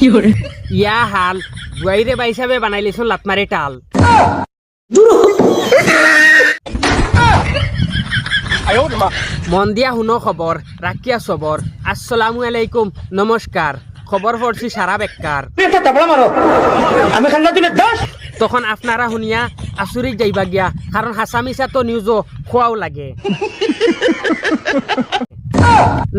ইয়া হাল বুয়াইরে বা হিসাবে বানাইলিছোন লাতমারি টাল। মন দিয়া শুনো খবর রাখিয়া খবর আসসালামু আলাইকুম নমস্কার খবর পড়ছি সারা বেকার তখন আপনারা শুনিয়া আচুরিত যাইবা গিয়া কারণ হাসা মিছা তো নিউজও খোৱাও লাগে।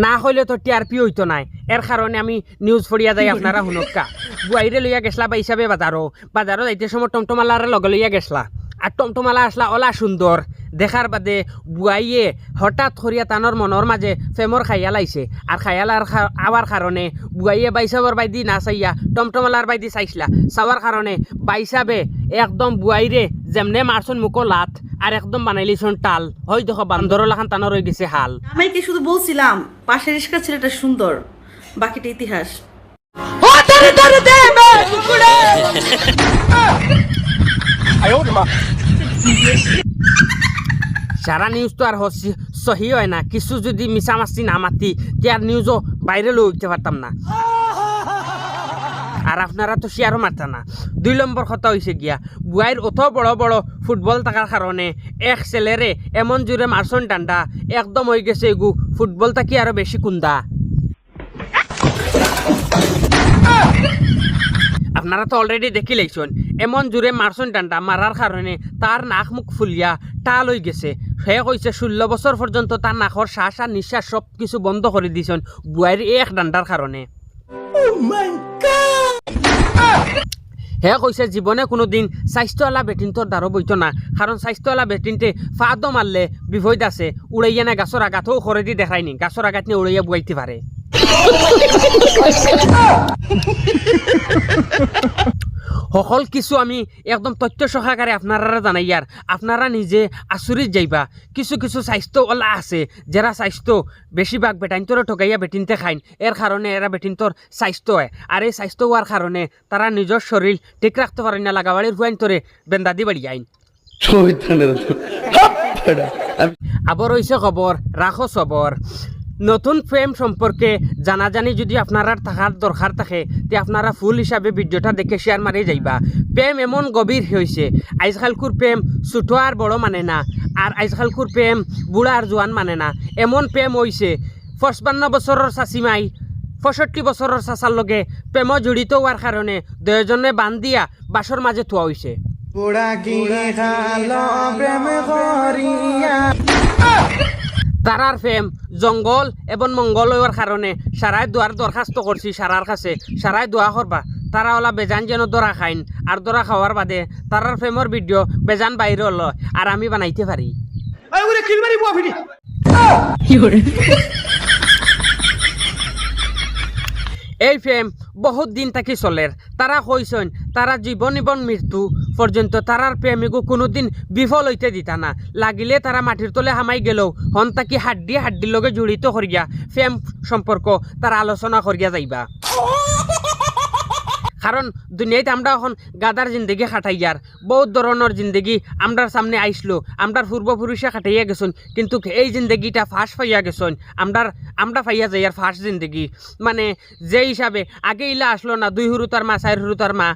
না হইলে তো টিআরপি হইতো নাই। এর কারণে আমি নিউজ ফড়িয়া যাই আপনারা শুনকা বুয়াইরে লইয়া গেছলা বা হিসাবে বাজারও বাজারও যাইতে সময় টমটমালার লগে লইয়া গেছলা। আর টমটমালা আসলা অলা সুন্দর দেখার বাদে বুয়াইয়ে হঠাৎ করিয়া তানোর মনের মাঝে ফেমর খাইয়া লাইছে আর খাইয়ালার আবার কারণে বুয়াইয়ে বাইসাবর বাইদি না চাইয়া টমটমালার বাইদি চাইছিলা। চাওয়ার কারণে বাইসাবে একদম বুয়াইরে যেমনে মারছন মুখো লাত আর একদম বানাইলিছন টাল হয় দেখো বান্দর লাখান তানোর হয়ে গেছে হাল। আমি কি শুধু বলছিলাম পাশের রিস্কা ছেলেটা সুন্দর বাকিটা ইতিহাস। সারা নিউজ তো আর সহি হয় না। কিছু যদি মিছামাছি না মাতি আর নিউজও বাইরে লই উঠতে পারতাম না। আর আপনারা তো শেয়ারও মারতা না। দুই নম্বর কথা হয়েছে গিয়া বুয়াইর অত বড় বড় ফুটবল থাকার কারণে এক ছেলেরে এমন জোরে মারছন ডান্ডা একদম হয়ে গেছে এগু ফুটবল থাকি আরও বেশি কুন্দা। আপনারা তো অলরেডি দেখি লাইছেন এমন জোরে মারছন ডান্ডা মারার কারণে তার নাক মুখ ফুলিয়া, টাল হয়ে গেছে। সে কইছে ষোলো বছর পর্যন্ত তার নাকর শ্বাস আর নিঃশ্বাস সব কিছু বন্ধ করে দিয়েছেন বুয়াইর এক ডান্ডার কারণে হে কইছে জীবনে কোনোদিন স্বাস্থ্যওয়ালা বেটিনটোৰ দ্বারা বৈঠ না। কারণ স্বাস্থ্যওয়ালা বেটিনতে ফাদ মারলে বিভৈদ আছে। উড়াইয়া না গাছর আঘাতও করে দি দেখায়নি গাছর আঘাত নিয়ে উড়াইয়া বুয়াইতে পারে সকল কিছু আমি একদম তথ্য সহকারে আপনারা জানাইয়ার আপনারা নিজে আচরিত যাইবা। কিছু কিছু স্বাস্থ্যওয়ালা আছে যারা স্বাস্থ্য বেশিরভাগ বেটাইনতরে ঠকাইয়া বেটিনতে খাইন। এর কারণে এরা বেটিনতর স্বাস্থ্য হয়। আর এই স্বাস্থ্য হওয়ার কারণে তারা নিজের শরীর ঠিক রাখতে পারেন না লাগাবাড়ির হুয়াইনতরে বেন্দাদি বাড়ি আইন। আবার হইছে খবর রাখো খবর নতুন প্রেম সম্পর্কে জানাজানি যদি আপনারা থাকার দরকার থাকে তে আপনারা ফুল হিসাবে ভিডিওটা দেখে শেয়ার মারি যাইবা। প্রেম এমন গভীর হয়েছে আজকালকুর প্রেম ছোটো আর বড় মানে না আর আজকালকুর প্রেম বুড়া আর জোয়ান মানে না। এমন প্রেম হয়েছে পঁচপান্ন বছরের চাচিমাই পঁয়ষট্টি বছরের চাচার লগে প্রেম জড়িত হওয়ার কারণে দুয়োজনে বান দিয়া বাসর মাঝে থোয়া হয়েছে তারার ফেম জঙ্গল এবং মঙ্গল হওয়ার কারণে সারাই দোয়ার দরখাস্ত করছি সারার কাছে। সারাই দোয়া করবা তারা ওলা বেজান যেন দরা খাইন আর দরা খাওয়ার বাদে তারার ফেমর ভিডিও বেজান বাইরে হলো আর আমি বানাইতে পারি এই ফেম বহুত দিন থাকি চলের তারা কইসন তারা জীবন এবং মৃত্যু পর্যন্ত তারার প্রেমিকও কোনোদিন বিফল হইতে দিতা না। লাগিলে তারা মাটির তলে হামাই গেলেও, হন তাকি হাড্ডি হাড্ডির লগে জড়িত করিয়া ফেম সম্পর্ক তারা আলোচনা করিয়া যাইবা। কারণ দুনিয়াতে আমরা এখন গাদার জিন্দগি খাটাইয়ার বহুত ধরনের জিন্দগি আমরার সামনে আইসলো আমরার পূর্বপুরুষে খাটাইয়া গেছন, কিন্তু এই জিন্দগিটা ফাঁস পাইয়া গেছন। আমরার, আমরা পাইয়া যাই আর ফাঁস জিন্দগি। মানে যে হিসাবে আগে ইলা আসলো না, দুই হুরুতার মা, চার হুরুতার মা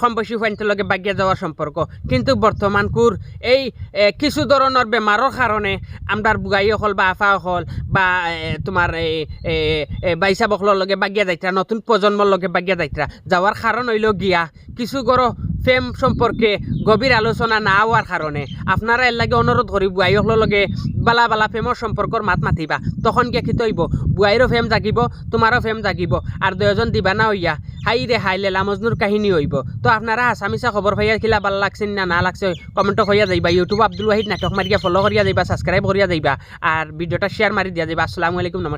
কম বয়সী লগে বাগিয়া যাওয়ার সম্পর্ক। কিন্তু বর্তমান কুর এই কিছু ধরনের বেমাৰৰ কারণে আমরার বুগাই অকল বা আফা অকল বা তোমার এই বাইসা বকলৰ লগে বাগিয়া যাইত্রা, নতুন প্রজন্মর লগে বাগিয়া যাইত্রা যাওয়ার কারণ হইল গিয়া, কিছু গরো প্রেম সম্পর্কে গভীর আলোচনা না হওয়ার কারণে আপনারা এর লাগে অনুরোধ করি বুয়াইসকলৰ লগে বালা বালা প্রেমর সম্পর্কর মাত মাতিবা। তখন গিয়া কি তৈব বুয়াইরও প্রেম জাগিব তোমারও প্রেম জাগিব আর দুজন দিবানা হইয়া, হাই রে হাই লেলা মজনুর কাহিনী হইব। তো আপনারা আসামিসা খবর পাইয়া খিলা ভালো লাগছে না না লাগছে কমেন্ট করিয়া যাইবা। ইউটিউব আব্দুল ওয়াহিদ নাটক মারিয়া ফলো করিয়া যাইবা সাবস্ক্রাইব করিয়া যাইবা, আর ভিডিওটা শেয়ার মারি দিয়া যাইবা। আসসালামু আলাইকুম